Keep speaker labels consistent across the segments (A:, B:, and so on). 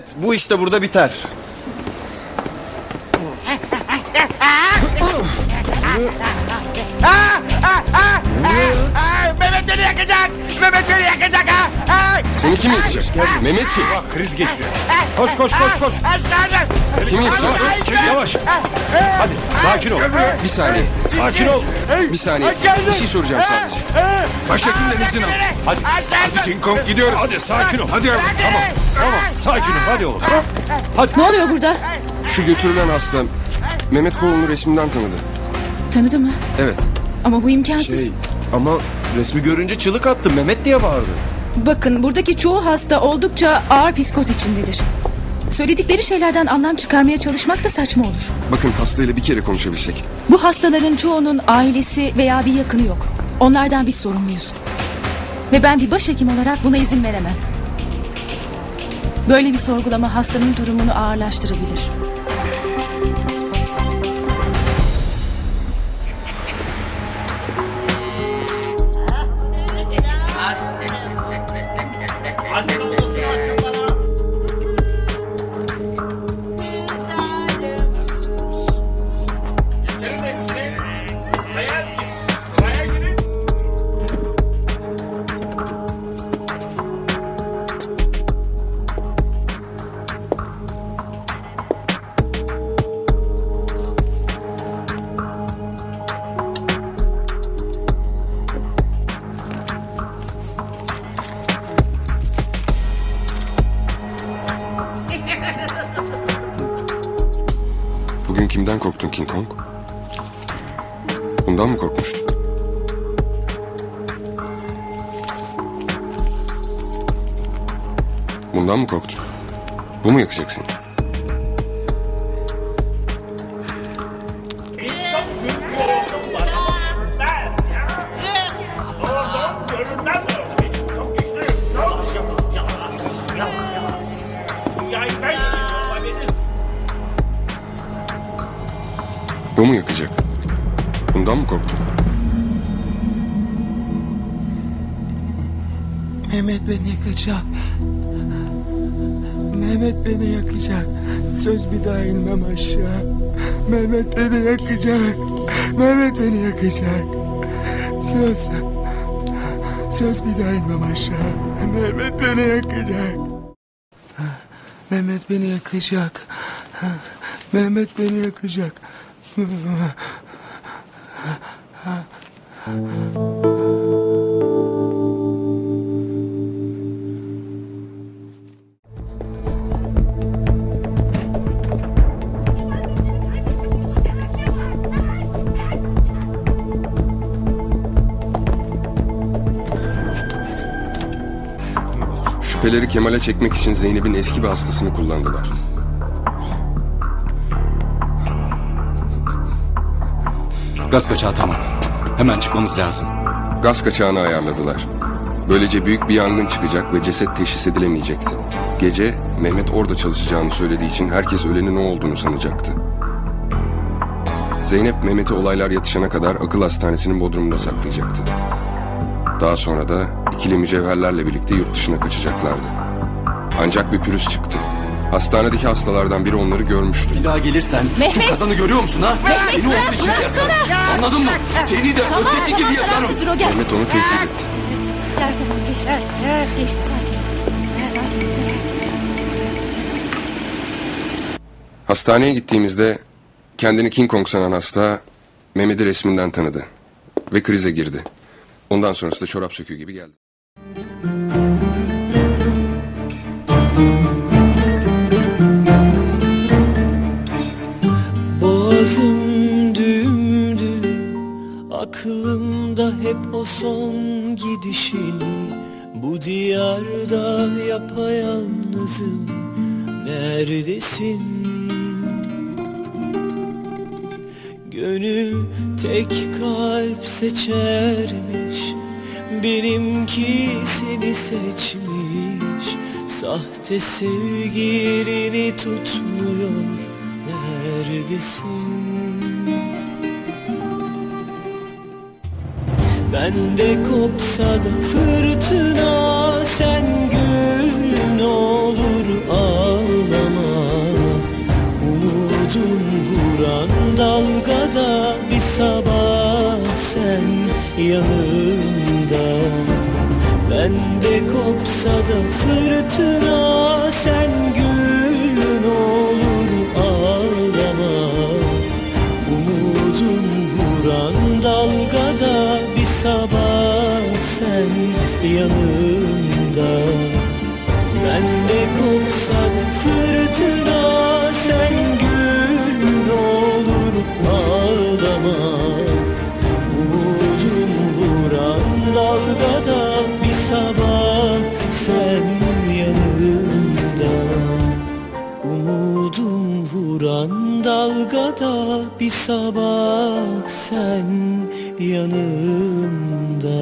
A: Evet bu işte burada biter. Seni kim yakacak? Mehmet kim?
B: Bak kriz geçiriyor. Koş koş koş koş.
A: Kim yakacak?
B: Çek yavaş. Hadi sakin ol.
A: Bir saniye.
B: Sakin ol.
A: Bir saniye. Bir şey soracağım sadece.
B: Başhekim denizin al. Hadi. Hadi King Kong gidiyoruz. Hadi sakin ol. Hadi yavrum. Tamam. Tamam. Sakin ol. Hadi oğlum. Hadi.
C: Ne oluyor burada?
A: Şu götürülen hasta Mehmet Kolun'u resminden tanıdı.
C: Tanıdı mı?
A: Evet.
C: Ama bu imkansız.
A: Şey ama resmi görünce çığlık attı. Mehmet diye bağırdı.
C: Bakın buradaki çoğu hasta oldukça ağır psikoz içindedir. Söyledikleri şeylerden anlam çıkarmaya çalışmak da saçma olur.
A: Bakın hastayla bir kere konuşabilsek.
C: Bu hastaların çoğunun ailesi veya bir yakını yok. Onlardan biz sorumluyuz. Ve ben bir başhekim olarak buna izin veremem. Böyle bir sorgulama hastanın durumunu ağırlaştırabilir.
A: Bugün kimden korktun King Kong? Bundan mı korkmuştun? Bundan mı korktun? Bu mu yakacak mu yakacak? Bundan mı korktun?
D: Mehmet beni yakacak. Mehmet beni yakacak. Söz bir daha inmem aşağı. Mehmet beni yakacak. Mehmet beni yakacak. Söz. Söz bir daha inmem aşağı. Mehmet beni yakacak. Mehmet beni yakacak. Mehmet beni yakacak.
A: Şüpheleri Kemal'e çekmek için Zeynep'in eski bir hastasını kullandılar.
E: Gaz kaçağı tamam. Hemen çıkmamız lazım.
A: Gaz kaçağını ayarladılar. Böylece büyük bir yangın çıkacak ve ceset teşhis edilemeyecekti. Gece Mehmet orada çalışacağını söylediği için herkes ölenin o olduğunu sanacaktı. Zeynep Mehmet'i olaylar yatışana kadar akıl hastanesinin bodrumunda saklayacaktı. Daha sonra da ikili mücevherlerle birlikte yurt dışına kaçacaklardı. Ancak bir pürüz çıktı. Hastanedeki hastalardan biri onları görmüştü.
E: Bir daha gelirsen
C: Mehmet!
E: şu kazanı görüyor musun ha? Seni onun için yakarım. Anladın mı? Seni de
C: Tamam
E: öteki
C: tamam
E: gibi yakarım.
C: Ro, gel.
A: Mehmet onu tehdit etti.
C: Gel tamam geçti. Geçti sakin.
A: Hastaneye gittiğimizde kendini King Kong sanan hasta Mehmet'i resminden tanıdı ve krize girdi. Ondan sonrası da çorap söküğü gibi geldi.
D: Boğazım düğümdü Aklımda hep o son gidişin Bu diyarda yapayalnızım Neredesin? Gönül tek kalp seçermiş Benimki seni seçmiş Sahte sevgilini tutmuyor Neredesin? Ben de kopsa da fırtına sen gül olur ağlama. Umudum vuran dalgada bir sabah sen yanımda. Ben de kopsa da fırtına yanımda. Ben de kopsa da fırtına sen gül olur ağlama. Umudum vuran dalgada bir sabah sen yanımda. Umudum vuran dalgada bir sabah sen yanımda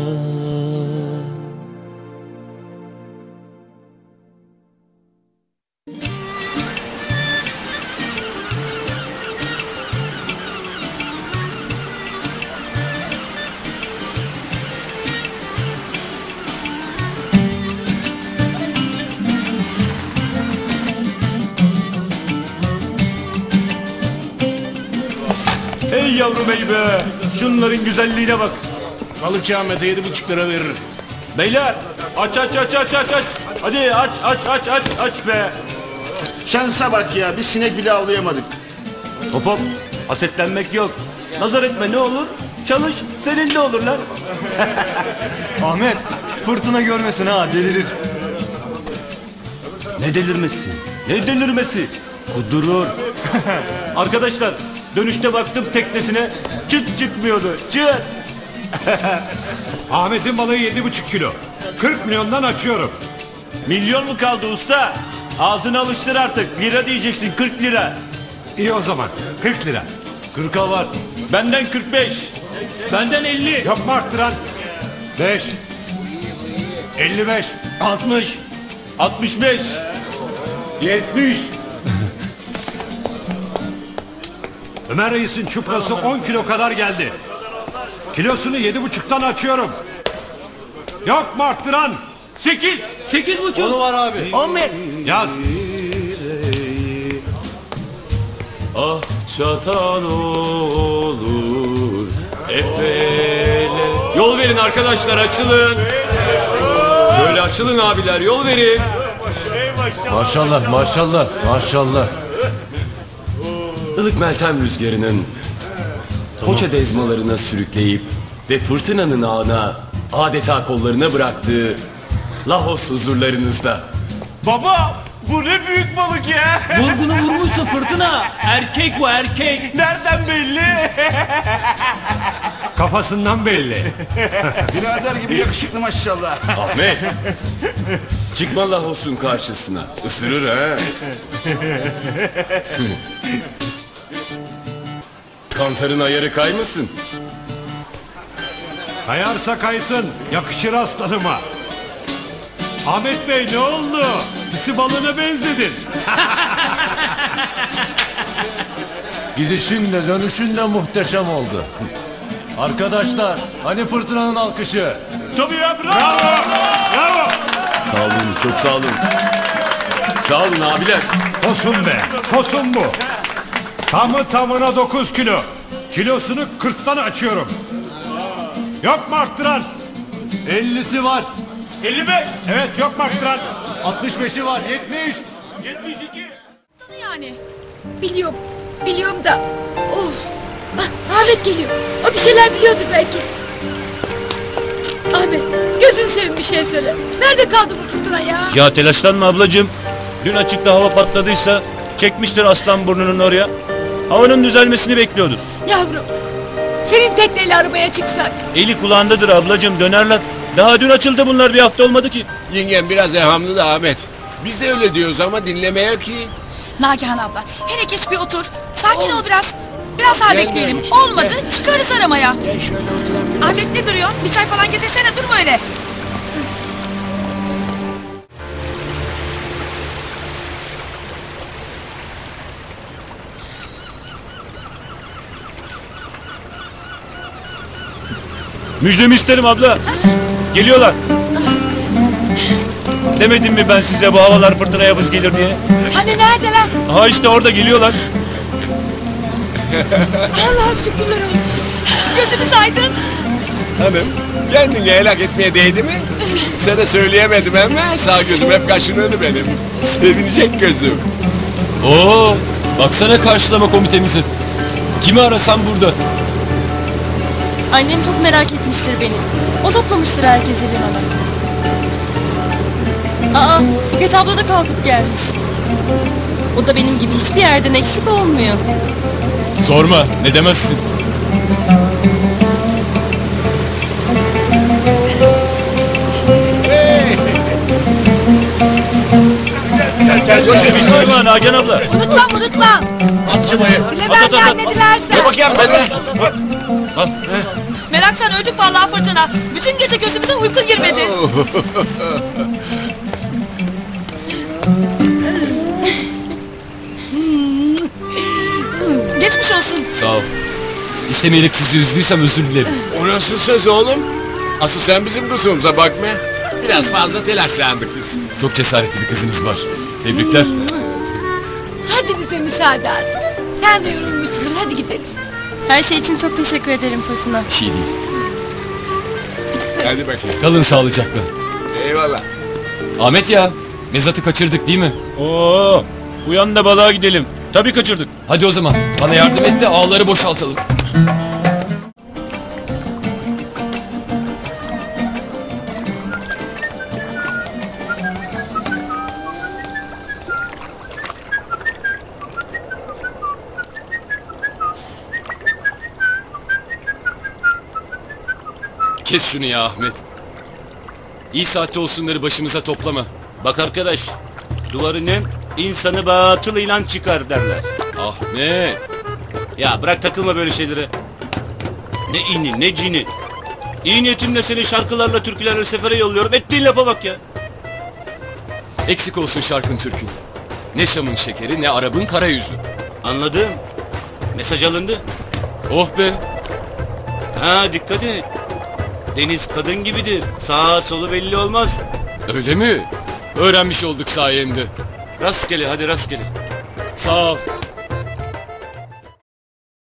F: yavrum ey be. Şunların güzelliğine bak.
G: Balıkçı Ahmet'e yedi buçuk lira veririm.
F: Beyler aç aç aç aç aç aç. Hadi aç aç aç aç aç be.
H: Şansa bak ya bir sinek bile avlayamadık.
F: Hop hop. Hasetlenmek yok. Nazar etme ne olur? Çalış senin de olur lan.
I: Ahmet fırtına görmesin ha delirir.
F: Ne delirmesi? Ne delirmesi? Kudurur. Arkadaşlar dönüşte baktım teknesine çıt çıkmıyordu. Çıt.
B: Ahmet'in balığı yedi buçuk kilo. 40 milyondan açıyorum.
F: Milyon mu kaldı usta? Ağzını alıştır artık. Lira diyeceksin 40 lira.
B: İyi o zaman 40 lira.
F: 40'a var. Benden 45. Benden 50.
B: Yapma arttıran. 5. 55.
F: 60. 65. 70.
B: Ömer Reis'in çuprası 10 kilo kadar geldi. Kilosunu yedi buçuktan açıyorum. Yok mu arttıran?
F: 8. 8 buçuk. Onu var abi.
B: Yaz.
F: Ah çatan olur Efele Yol verin arkadaşlar açılın Şöyle açılın abiler yol verin
I: Maşallah maşallah maşallah.
J: Ilık meltem rüzgarının poça dezmalarına sürükleyip ve fırtınanın ağına adeta kollarına bıraktığı Lahos huzurlarınızda.
F: Baba bu ne büyük balık ya
D: Vurgunu vurmuşsun fırtına Erkek bu erkek
F: Nereden belli
B: Kafasından belli.
H: Birader gibi yakışıklı maşallah.
J: Ahmet! Çıkma Lahos'un karşısına. Isırır ha. Kantarın ayarı kaymasın.
B: Kayarsa kaysın. Yakışır aslanıma. Ahmet Bey ne oldu? Pisi balığına benzedin.
I: Gidişin de dönüşün de muhteşem oldu. Arkadaşlar hani fırtınanın alkışı.
F: Tabii ya bravo Bravo
J: Sağ olun, çok sağ olun. Sağ olun abiler.
B: Tosun be. Tosun bu. Tamı tamına 9 kilo. Kilosunu 40'tan açıyorum. Yok mu arttıran?
I: 50'si var.
F: 55
B: Evet yok mu arttıran?
I: 65'i var 70.
F: 72
C: Yani.
K: Biliyorum. Biliyorum da. Of. Ah, Ahmet geliyor. O bir şeyler biliyordur belki. Ahmet gözün seveyim bir şey söyle. Nerede kaldı bu fırtına ya?
L: Ya telaşlanma ablacığım. Dün açıkta hava patladıysa çekmiştir aslan burnunun oraya. Havanın düzelmesini bekliyordur.
K: Yavrum. Senin tekneyle arabaya çıksak.
L: Eli kulağındadır ablacığım dönerler. Daha dün açıldı bunlar bir hafta olmadı ki.
G: Yengem biraz evhamlı da Ahmet. Biz de öyle diyoruz ama dinlemeye ki.
C: Nagihan abla hele geç bir otur. Sakin ol biraz. Biraz daha
G: Gel
C: bekleyelim. Olmadı çıkarız aramaya.
G: Gel şöyle oturalım biraz.
C: Ahmet ne duruyor? Bir çay falan getirsene durma öyle.
L: Müjdemi isterim abla. Geliyorlar. Demedim mi ben size bu havalar fırtınaya vız gelir diye?
K: Hani nerede lan?
L: Ha işte orada geliyorlar.
K: Allah'ım şükürler olsun.
C: Gözümüz aydın.
G: Hanım kendini helak etmeye değdi mi? Sana söyleyemedim ama sağ gözüm hep kaşınıyordu benim. Sevinecek gözüm.
J: Oo, baksana karşılama komitemizi. Kimi arasam burada.
M: Annem çok merak etmiştir beni. O toplamıştır herkesi limana. Aa, Buket abla da kalkıp gelmiş. O da benim gibi hiçbir yerden eksik olmuyor.
J: Sorma, ne demezsin.
L: Konuşma Nagihan abla.
M: Unutmam unutmam.
G: At çımayı.
M: Dile benden ne dilersen.
G: Ne bakayım ben de.
N: Meraktan öldük vallahi fırtına. Bütün gece gözümüze uyku girmedi. Geçmiş olsun.
J: Sağ ol. İstemeyerek sizi üzdüysem özür dilerim.
G: O nasıl söz oğlum? Asıl sen bizim kusurumuza bakma. Biraz fazla telaşlandık biz.
J: Çok cesaretli bir kızınız var. Tebrikler.
M: Hadi bize müsaade artık. Sen de yorulmuşsundur hadi gidelim. Her şey için çok teşekkür ederim Fırtına.
J: Bir şey değil.
G: Hadi bakayım.
J: Kalın sağlıcakla.
G: Eyvallah.
J: Ahmet ya, mezatı kaçırdık değil mi?
L: Oo, uyan da balığa gidelim. Tabii kaçırdık.
J: Hadi o zaman bana yardım et de ağları boşaltalım. Kes şunu ya Ahmet. İyi saatte olsunları başımıza toplama.
F: Bak arkadaş, duvarı nem, insanı batıl ilan çıkar derler.
J: Ahmet.
F: Ya bırak takılma böyle şeylere. Ne ini ne cini. İyi niyetimle seni şarkılarla türkülerle sefere yolluyorum. Ettiğin lafa bak ya.
J: Eksik olsun şarkın türkün. Ne Şam'ın şekeri ne Arap'ın kara yüzü.
F: Anladım. Mesaj alındı.
J: Oh be.
F: Ha dikkat et. Deniz kadın gibidir. Sağa solu belli olmaz.
J: Öyle mi? Öğrenmiş olduk sayende.
F: Rastgele hadi rastgele.
J: Sağ ol.